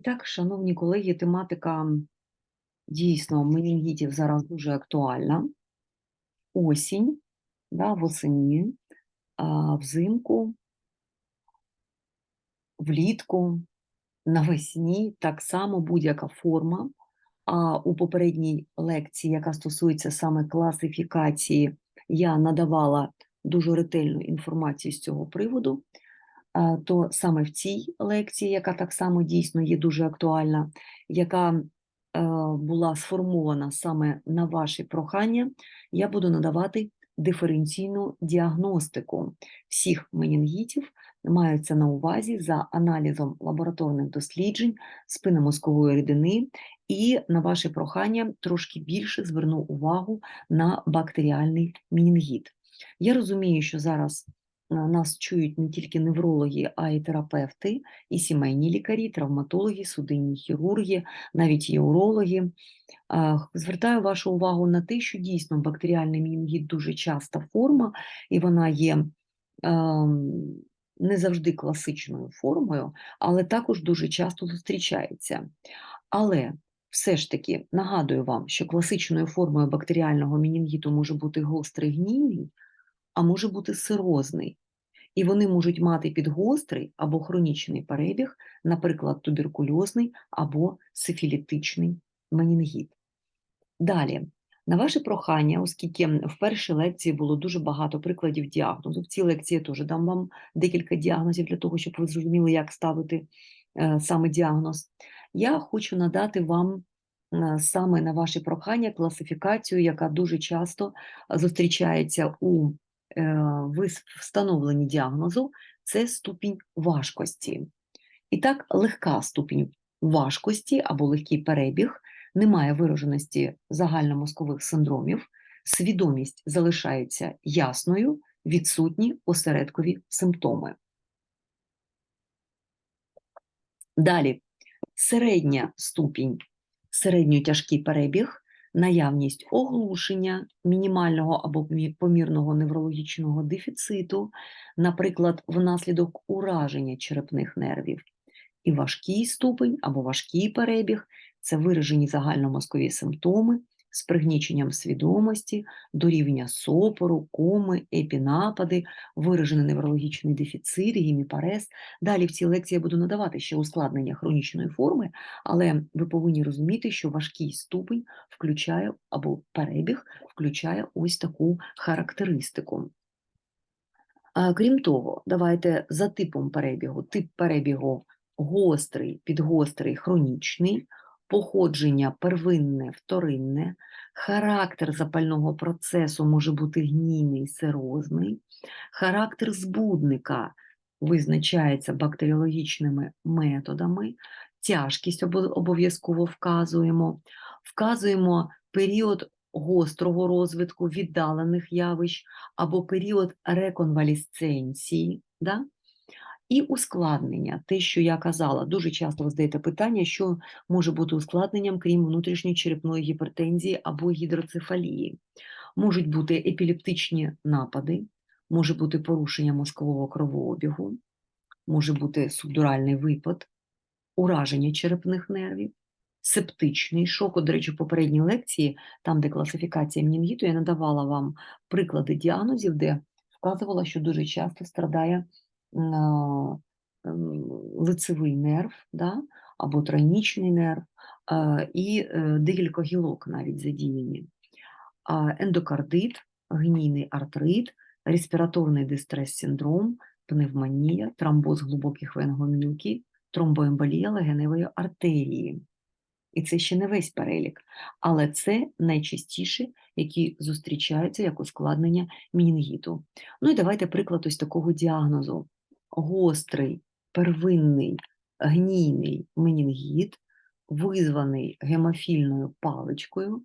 І так, шановні колеги, тематика дійсно менінгітів зараз дуже актуальна. Осінь, да, восені, а, взимку, влітку, навесні так само будь-яка форма. А у попередній лекції, яка стосується саме класифікації, я надавала дуже ретельну інформацію з цього приводу. А, То саме в цій лекції, яка так само дійсно є дуже актуальна, яка е, була сформована саме на ваші прохання, я буду надавати диференційну діагностику всіх менінгітів, маються на увазі за аналізом лабораторних досліджень спинномозкової рідини, і на ваше прохання трошки більше зверну увагу на бактеріальний менінгіт. Я розумію, що зараз е, нас чують не тільки неврологи, а й терапевти, і сімейні лікарі, травматологи, судинні хірурги, навіть урологи. Звертаю вашу увагу на те, що дійсно бактеріальний менінгіт дуже часта форма, і вона є ем, не завжди класичною формою, але також дуже часто зустрічається. Але все ж таки нагадую вам, що класичною формою бактеріального менінгіту може бути гострий гнійний, а може бути сирозний. І вони можуть мати підгострий або хронічний перебіг, наприклад, туберкульозний або сифілітичний менінгіт. Далі, на ваше прохання, оскільки в першій лекції було дуже багато прикладів діагнозу, в цій лекції я теж дам вам декілька діагнозів для того, щоб ви зрозуміли, як ставити е, саме діагноз. Я хочу надати вам е, саме на ваше прохання класифікацію, яка дуже часто зустрічається у е, вис- встановленні діагнозу, це ступінь важкості. І так, легка ступінь важкості або легкий перебіг, немає вираженості загальномозкових синдромів, свідомість залишається ясною, відсутні осередкові симптоми. Далі, середня ступінь, середньотяжкий перебіг, наявність оглушення, мінімального або помірного неврологічного дефіциту, наприклад, внаслідок ураження черепних нервів. І важкий ступень або важкий перебіг це виражені загальномозкові симптоми з пригніченням свідомості, до сопору, коми, епінапади, виражений неврологічний дефіцит, гіміпарез. Далі в цій лекції я буду надавати ще ускладнення хронічної форми, але ви повинні розуміти, що важкий ступень включає або перебіг включає ось таку характеристику. Крім того, давайте за типом перебігу. Тип перебігу гострий, підгострий, хронічний, походження первинне, вторинне, характер запального процесу може бути гнійний, сирозний, характер збудника визначається бактеріологічними методами, тяжкість обов'язково вказуємо, вказуємо період гострого розвитку віддалених явищ або період реконвалісценції. Да? І ускладнення, те, що я казала, дуже часто ви задаєте питання, що може бути ускладненням, крім внутрішньої черепної гіпертензії або гідроцефалії. Можуть бути епілептичні напади, може бути порушення мозкового кровообігу, може бути субдуральний випад, ураження черепних нервів, септичний шок. От, до речі, в попередній лекції, там, де класифікація менінгіту, я надавала вам приклади діагнозів, де вказувала, що дуже часто страдає лицевий нерв, да, або тройнічний нерв, і е, декілька гілок навіть задіяні. Ендокардит, гнійний артрит, респіраторний дистрес-синдром, пневмонія, тромбоз глибоких вен гомілки, тромбоемболія легеневої артерії. І це ще не весь перелік, але це найчастіше, які зустрічаються як ускладнення менінгіту. Ну і давайте приклад ось такого діагнозу: гострий, первинний, гнійний менінгіт, визваний гемофільною паличкою.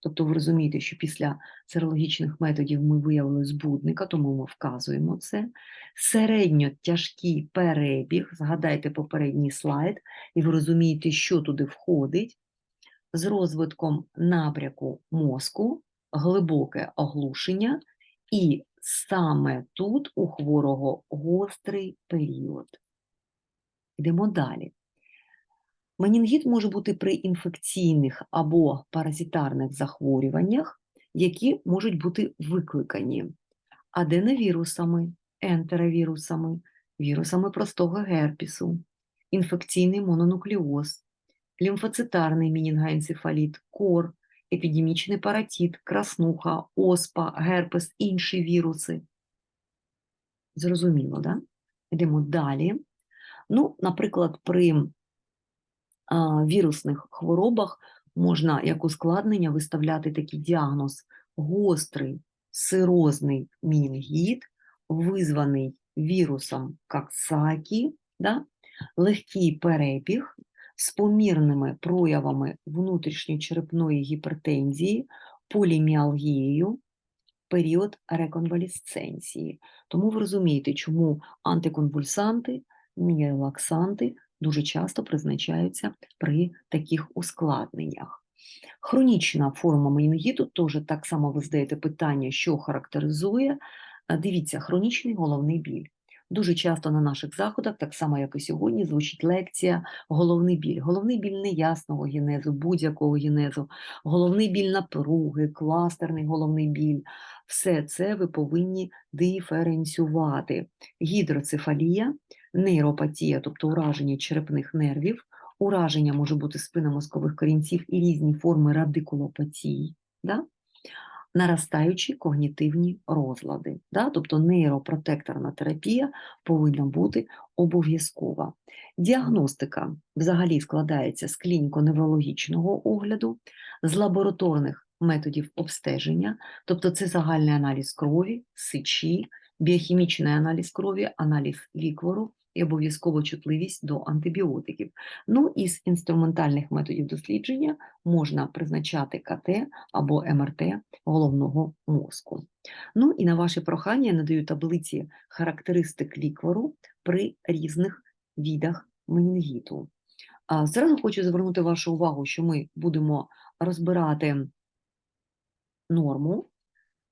Тобто ви розумієте, що після серологічних методів ми виявили збудника, тому ми вказуємо це. Середньо тяжкий перебіг, згадайте попередній слайд, і ви розумієте, що туди входить, з розвитком набряку мозку, глибоке оглушення, і саме тут у хворого гострий період. Йдемо далі. Менінгіт може бути при інфекційних або паразитарних захворюваннях, які можуть бути викликані аденовірусами, ентеровірусами, вірусами простого герпісу, інфекційний мононуклеоз, лімфоцитарний мінінгоенцефаліт, кор, епідемічний паратит, краснуха, оспа, герпес, інші віруси. Зрозуміло, да? Йдемо далі. Ну, наприклад, при а, вірусних хворобах можна як ускладнення виставляти такий діагноз гострий сирозний мінінгіт, визваний вірусом Каксакі, да? легкий перебіг з помірними проявами внутрішньочерепної гіпертензії, поліміалгією, період реконвалісценції. Тому ви розумієте, чому антиконвульсанти, мієлаксанти дуже часто призначаються при таких ускладненнях. Хронічна форма менінгіту теж так само ви задаєте питання, що характеризує. Дивіться, хронічний головний біль. Дуже часто на наших заходах, так само як і сьогодні, звучить лекція головний біль. Головний біль неясного генезу, будь-якого генезу, головний біль напруги, кластерний головний біль. Все це ви повинні диференціювати. Гідроцефалія, нейропатія, тобто ураження черепних нервів, ураження може бути спинномозкових корінців і різні форми радикулопатії, да? Наростаючі когнітивні розлади. Да? Тобто нейропротекторна терапія повинна бути обов'язкова. Діагностика взагалі складається з клініко-неврологічного огляду, з лабораторних методів обстеження, тобто це загальний аналіз крові, сечі, біохімічний аналіз крові, аналіз ліквору і обов'язково чутливість до антибіотиків. Ну і з інструментальних методів дослідження можна призначати КТ або МРТ головного мозку. Ну і на ваше прохання надаю таблиці характеристик ліквору при різних відах менінгіту. Зразу хочу звернути вашу увагу, що ми будемо розбирати норму,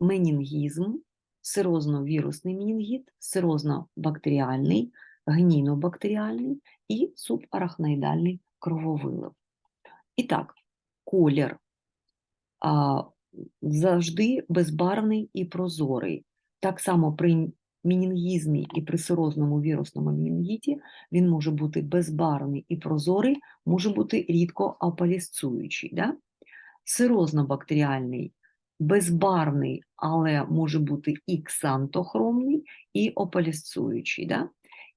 менінгізм, сирозно-вірусний менінгіт, сирозно-бактеріальний, гнійно-бактеріальний і субарахноїдальний крововилив. І так, колір а, завжди безбарвний і прозорий. Так само при мінінгізмі і при сирозному вірусному мінінгіті він може бути безбарвний і прозорий, може бути рідко апалісцуючий. Да? Сирозно-бактеріальний безбарвний, але може бути і ксантохромний, і опалісцуючий. Да?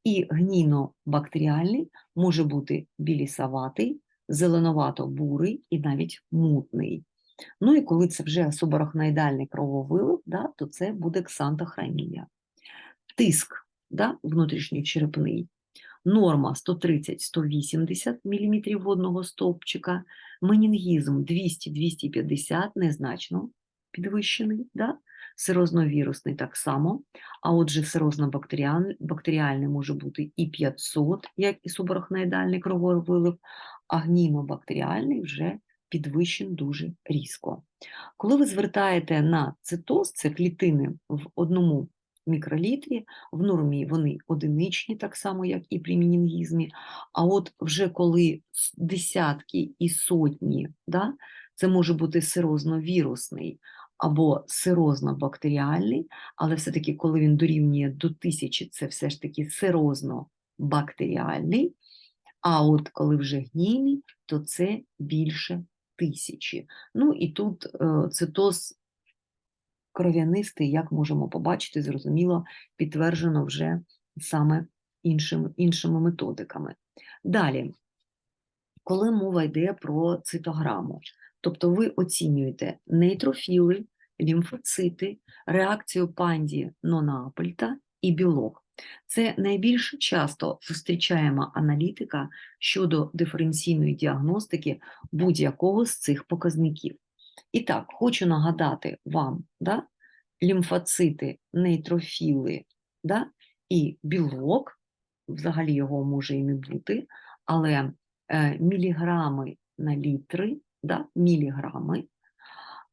І гнійно-бактеріальний може бути білісаватий, зеленовато-бурий і навіть мутний. Ну і коли це вже субарахноїдальний крововилив, да, то це буде ксантохромія. Тиск да, внутрішньочерепний. Норма 130-180 мм водного стовпчика, менінгізм 200-250 незначно підвищений, да? Сирозно-вірусний так само, а отже, сирозно-бактеріальний може бути і 500, як і субарахноїдальний крововилив, а гнійно-бактеріальний вже підвищен дуже різко. Коли ви звертаєте на цитоз, це клітини в одному мікролітрі, в нормі вони одиничні, так само, як і при мінінгізмі, а от вже коли десятки і сотні, да, це може бути сирозно-вірусний або сирозно-бактеріальний, але все-таки, коли він дорівнює до тисячі, це все ж таки сирозно-бактеріальний, а от коли вже гнійний, то це більше тисячі. Ну і тут е, цитоз кров'янистий, як можемо побачити, зрозуміло, підтверджено вже саме іншими, іншими методиками. Далі, коли мова йде про цитограму, тобто ви оцінюєте нейтрофіли, лімфоцити, реакцію панді Нонапольта і білок. Це найбільш часто зустрічаємо аналітика щодо диференційної діагностики будь-якого з цих показників. І так, хочу нагадати вам, да, лімфоцити, нейтрофіли да, і білок, взагалі його може і не бути, але е, міліграми на літри, да, міліграми,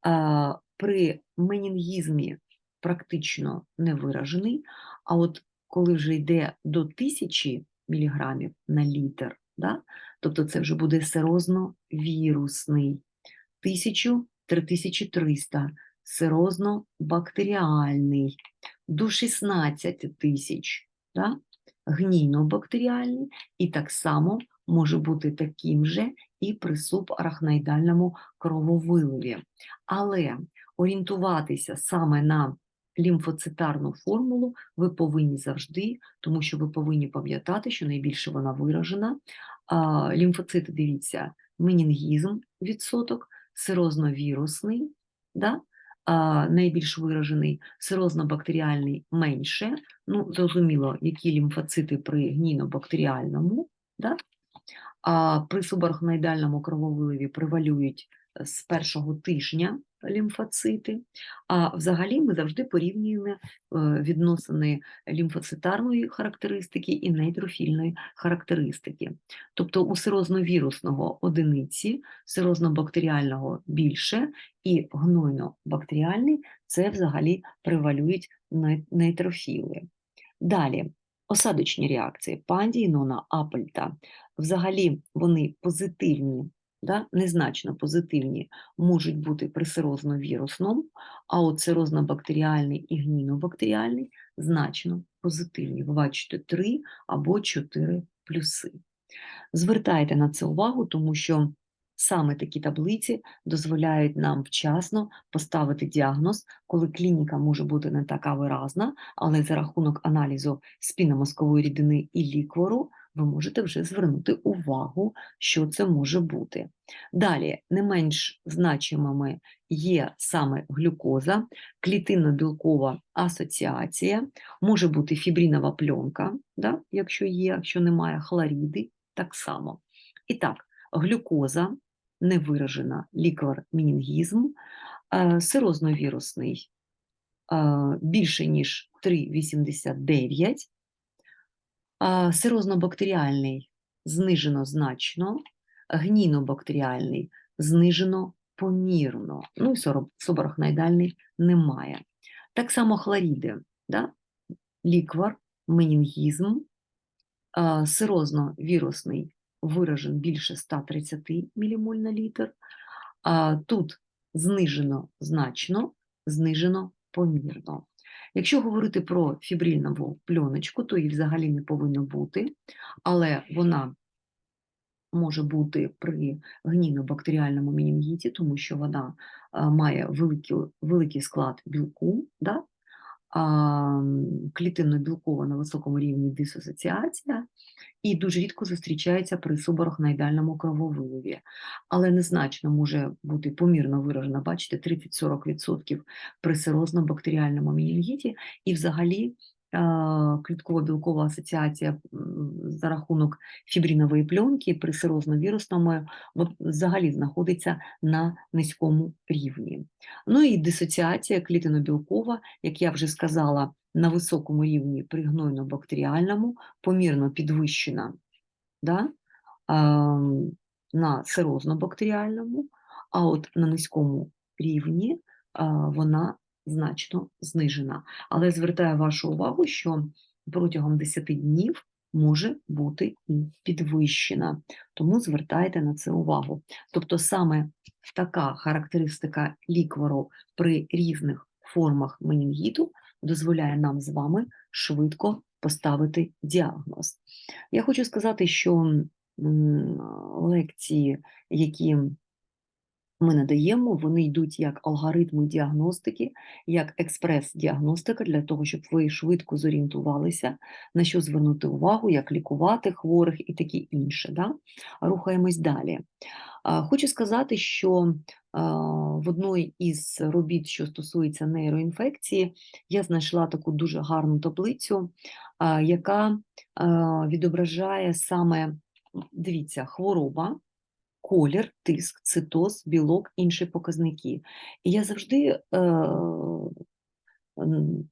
е, при менінгізмі практично не виражений, а от коли вже йде до тисячі міліграмів на літр, Да? Тобто це вже буде серозно-вірусний. 1000-3300 серозно-бактеріальний, до 16 тисяч да? гнійно-бактеріальний, і так само може бути таким же і при субарахноїдальному крововиливі. Але орієнтуватися саме на лімфоцитарну формулу ви повинні завжди, тому що ви повинні пам'ятати, що найбільше вона виражена. Лімфоцити, дивіться, менінгізм відсоток, сирозно-вірусний, да? найбільш виражений, сирозно-бактеріальний менше. Ну, зрозуміло, які лімфоцити при гнійно-бактеріальному, да? А при субарахноїдальному крововиливі превалюють е, з першого тижня лімфоцити. А взагалі ми завжди порівнюємо е, відносини лімфоцитарної характеристики і нейтрофільної характеристики. Тобто у сирозно-вірусного одиниці, сирозно-бактеріального більше, і гнойно-бактеріальний це взагалі превалюють нейтрофіли. Далі, осадочні реакції пандії, нона, апельта. Взагалі вони позитивні, да, незначно позитивні можуть бути при сирозно-вірусному, а от сирозно-бактеріальний і гнійно-бактеріальний значно позитивні. Ви бачите 3 або 4 плюси. Звертайте на це увагу, тому що саме такі таблиці дозволяють нам вчасно поставити діагноз, коли клініка може бути не така виразна, але за рахунок аналізу спінномозкової рідини і ліквору ви можете вже звернути увагу, що це може бути. Далі, не менш значимими є саме глюкоза, клітинно-білкова асоціація, може бути фібринова пленка, да, якщо є, якщо немає хлоріди, так само. І так, глюкоза, невиражена ліквар мінінгізм, е, е, більше, ніж 3,89, а, Сирозно-бактеріальний знижено значно, гнійно-бактеріальний знижено помірно, ну і субарахноїдальний немає. Так само хлоріди, да? ліквар, менінгізм, сирозно-вірусний виражен більше 130 мілімоль на літр, тут знижено значно, знижено помірно. Якщо говорити про фібрильнову пленочку, то її взагалі не повинно бути, але вона може бути при гнійно-бактеріальному менінгіті, тому що вона має великий, великий склад білку, да? Клітинно-білкова на високому рівні дисоціація і дуже рідко зустрічається при субарахноїдальному крововиливі. Але незначно може бути помірно виражена, бачите, 30-40% при сирозно-бактеріальному мінінгіті і взагалі клітково-білкова асоціація за рахунок фібринової пленки при сирозно-вірусному взагалі знаходиться на низькому рівні. Ну і дисоціація клітино-білкова, як я вже сказала, на високому рівні при гнойно-бактеріальному, помірно підвищена да, на сирозно-бактеріальному, а от на низькому рівні вона значно знижена. Але звертаю вашу увагу, що протягом 10 днів може бути і підвищена, тому звертайте на це увагу. Тобто саме така характеристика ліквору при різних формах менінгіту дозволяє нам з вами швидко поставити діагноз. Я хочу сказати, що лекції, які ми надаємо, вони йдуть як алгоритми діагностики, як експрес-діагностика для того, щоб ви швидко зорієнтувалися, на що звернути увагу, як лікувати хворих і таке інше. Да? Рухаємось далі. Хочу сказати, що в одній із робіт, що стосується нейроінфекції, я знайшла таку дуже гарну таблицю, яка відображає саме, дивіться, хвороба, колір, тиск, цитоз, білок, інші показники. І я завжди е,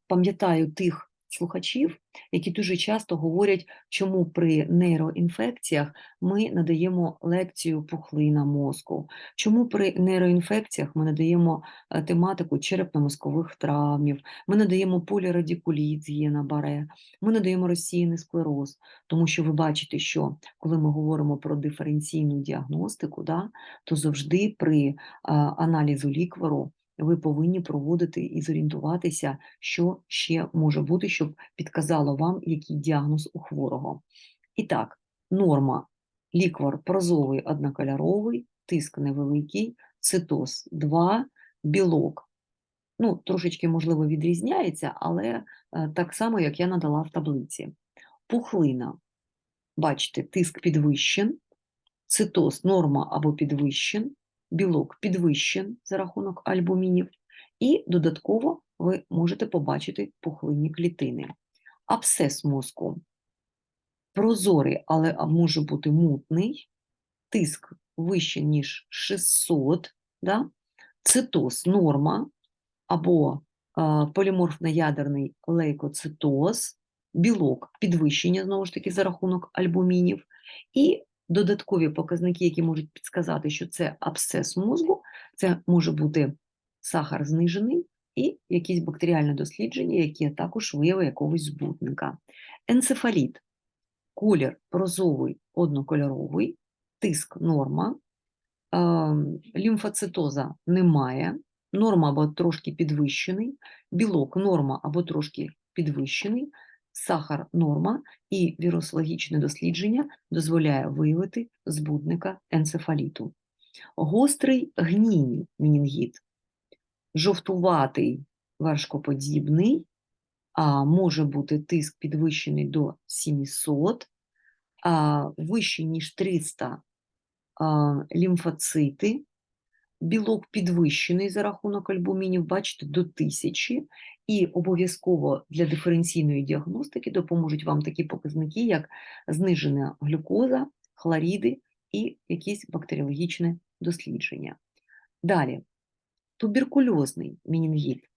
пам'ятаю тих слухачів, які дуже часто говорять, чому при нейроінфекціях ми надаємо лекцію пухлина мозку, чому при нейроінфекціях ми надаємо е, тематику черепно-мозкових травмів, ми надаємо полірадикуліт з Єна Баре, ми надаємо розсіяний склероз, тому що ви бачите, що коли ми говоримо про диференційну діагностику, да, то завжди при а, аналізу ліквору ви повинні проводити і зорієнтуватися, що ще може бути, щоб підказало вам, який діагноз у хворого. І так, норма ліквор прозовий однокольоровий, тиск невеликий, цитоз 2, білок. Ну, трошечки, можливо, відрізняється, але е, так само, як я надала в таблиці. Пухлина. Бачите, тиск підвищен, цитоз норма або підвищен, білок підвищен за рахунок альбумінів, і додатково ви можете побачити пухлинні клітини. Абсцес мозку. Прозорий, але може бути мутний, тиск вище, ніж 600, да? цитоз норма. Або поліморфно-ядерний лейкоцитоз, білок підвищення, знову ж таки, за рахунок альбумінів, і додаткові показники, які можуть підсказати, що це абсцес мозку, це може бути сахар знижений і якісь бактеріальне дослідження, які також вияви якогось збутника. Енцефаліт, колір прозовий, однокольоровий, тиск норма, ем, лімфоцитоза немає, норма або трошки підвищений, білок норма або трошки підвищений, сахар норма і вірусологічне дослідження дозволяє виявити збудника енцефаліту. Гострий гнійний менінгіт, жовтуватий вершкоподібний, а може бути тиск підвищений до 700, а, вищий, ніж 300 а, лімфоцити, білок підвищений за рахунок альбумінів, бачите, до 1000, і обов'язково для диференційної діагностики допоможуть вам такі показники, як знижена глюкоза, хлоріди і якісь бактеріологічне дослідження. Далі, туберкульозний менінгіт,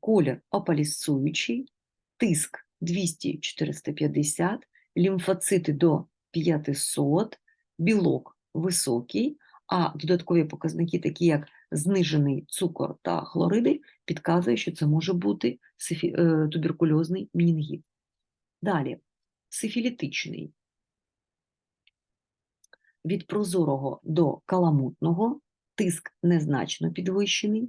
колір опалісуючий, тиск 200-450, лімфоцити до 500, білок високий, а додаткові показники, такі як знижений цукор та хлориди, підказує, що це може бути е, туберкульозний менінгіт. Далі, сифілітичний. Від прозорого до каламутного, тиск незначно підвищений,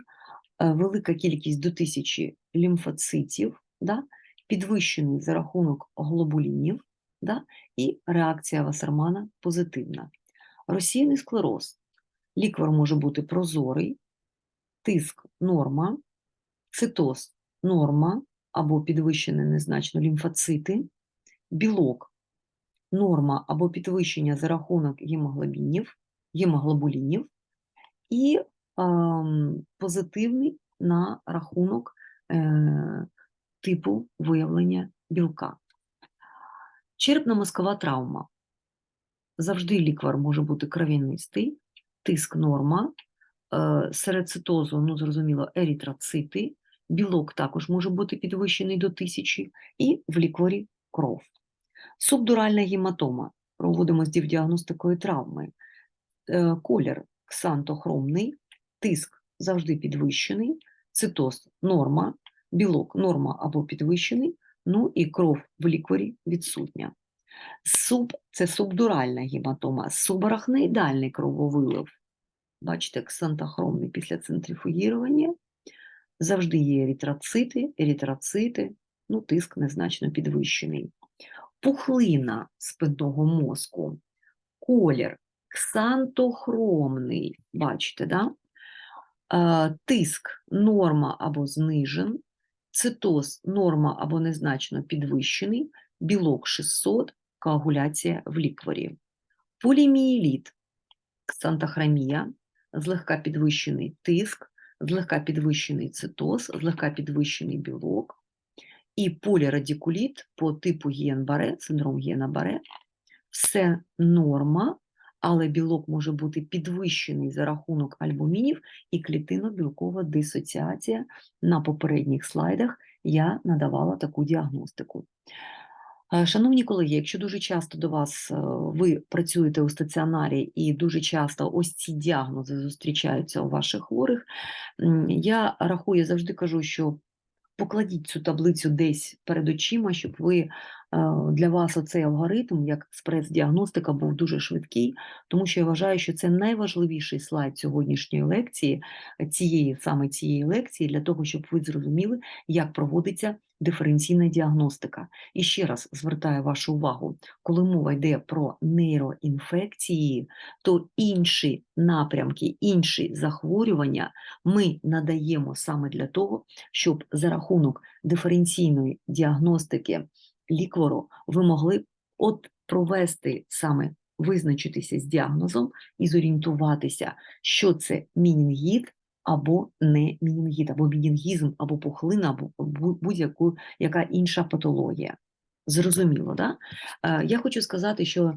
е, велика кількість до тисячі лімфоцитів, да? підвищений за рахунок глобулінів, да? і реакція Вассермана позитивна. Російний склероз. Ліквор може бути прозорий, тиск норма, цитоз норма або підвищені незначно лімфоцити, білок норма або підвищення за рахунок гемоглобінів, гемоглобулінів і ем, позитивний на рахунок е, типу виявлення білка. Черепно-мозкова травма. Завжди ліквар може бути кров'янистий, тиск норма, е, серед цитозу, ну зрозуміло, ерітроцити, білок також може бути підвищений до тисячі, і в лікворі кров. Субдуральна гематома. Проводимо з діагностикою травми. Е, Колір ксантохромний, тиск завжди підвищений, цитоз норма, білок норма або підвищений, ну і кров в лікворі відсутня. Суб це субдуральна гематома, субарахноїдальний крововилив. Бачите, ксантохромний після центрифугірування. Завжди є ерітроцити, ерітроцити, ну, тиск незначно підвищений. Пухлина спинного мозку, колір ксантохромний, бачите, да? Е, тиск норма або знижен, цитоз норма або незначно підвищений, білок 600, коагуляція в лікворі. Полімієліт, ксантохромія, злегка підвищений тиск, злегка підвищений цитоз, злегка підвищений білок, і полірадикуліт по типу Гієн-Баре, синдром Гієна-Баре, все норма, але білок може бути підвищений за рахунок альбумінів і клітино-білкова дисоціація на попередніх слайдах, я надавала таку діагностику. Е, Шановні колеги, якщо дуже часто до вас е, ви працюєте у стаціонарі і дуже часто ось ці діагнози зустрічаються у ваших хворих, я рахую, завжди кажу, що покладіть цю таблицю десь перед очима, щоб ви для вас оцей алгоритм, як експрес-діагностика, був дуже швидкий, тому що я вважаю, що це найважливіший слайд сьогоднішньої лекції, е, цієї саме цієї лекції, для того, щоб ви зрозуміли, як проводиться диференційна діагностика. І ще раз звертаю вашу увагу, коли мова йде про нейроінфекції, то інші напрямки, інші захворювання ми надаємо саме для того, щоб за рахунок диференційної діагностики ліквору ви могли от провести саме визначитися з діагнозом і зорієнтуватися, що це мінінгіт або не мінінгіт, або мінінгізм, або пухлина, або будь-яку яка інша патологія. Зрозуміло, да? Е, Я хочу сказати, що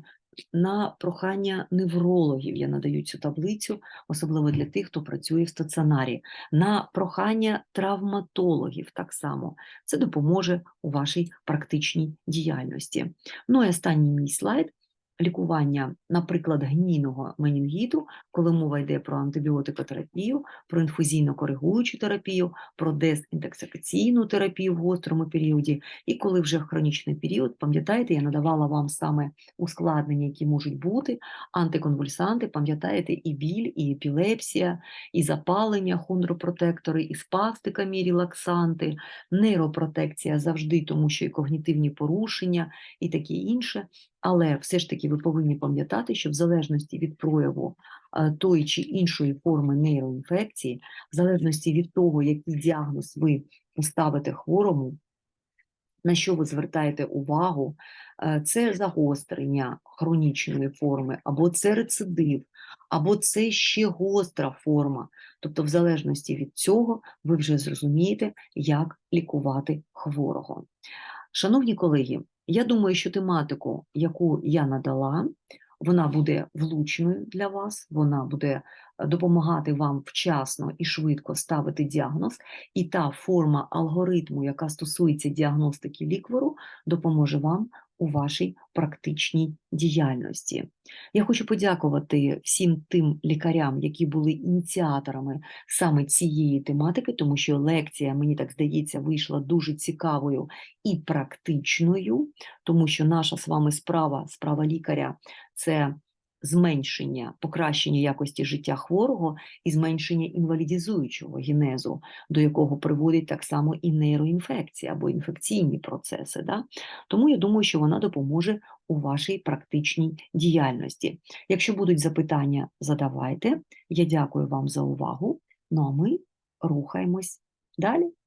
на прохання неврологів я надаю цю таблицю, особливо для тих, хто працює в стаціонарі, на прохання травматологів так само. Це допоможе у вашій практичній діяльності. Ну і останній мій слайд. Лікування, наприклад, гнійного менінгіту, коли мова йде про антибіотикотерапію, про інфузійно-коригуючу терапію, про дезінтоксикаційну терапію в гострому періоді, і коли вже хронічний період, пам'ятаєте, я надавала вам саме ускладнення, які можуть бути, антиконвульсанти, пам'ятаєте, і біль, і епілепсія, і запалення, хондропротектори, і спастиками, релаксанти, нейропротекція завжди, тому що і когнітивні порушення, і таке інше. Але все ж таки ви повинні пам'ятати, що в залежності від прояву е, тої чи іншої форми нейроінфекції, в залежності від того, який діагноз ви поставите хворому, на що ви звертаєте увагу, е, це загострення хронічної форми, або це рецидив, або це ще гостра форма. Тобто, в залежності від цього, ви вже зрозумієте, як лікувати хворого. Шановні колеги, я думаю, що тематику, яку я надала, вона буде влучною для вас, вона буде е, допомагати вам вчасно і швидко ставити діагноз, і та форма алгоритму, яка стосується діагностики ліквору, допоможе вам у вашій практичній діяльності. Я хочу подякувати всім тим лікарям, які були ініціаторами саме цієї тематики, тому що лекція, мені так здається, вийшла дуже цікавою і практичною, тому що наша з вами справа, справа лікаря, це зменшення, покращення якості життя хворого і зменшення інвалідізуючого генезу, до якого приводить так само і нейроінфекція або інфекційні процеси. Да? Тому я думаю, що вона допоможе у вашій практичній діяльності. Якщо будуть запитання, задавайте. Я дякую вам за увагу. Ну а ми рухаємось далі.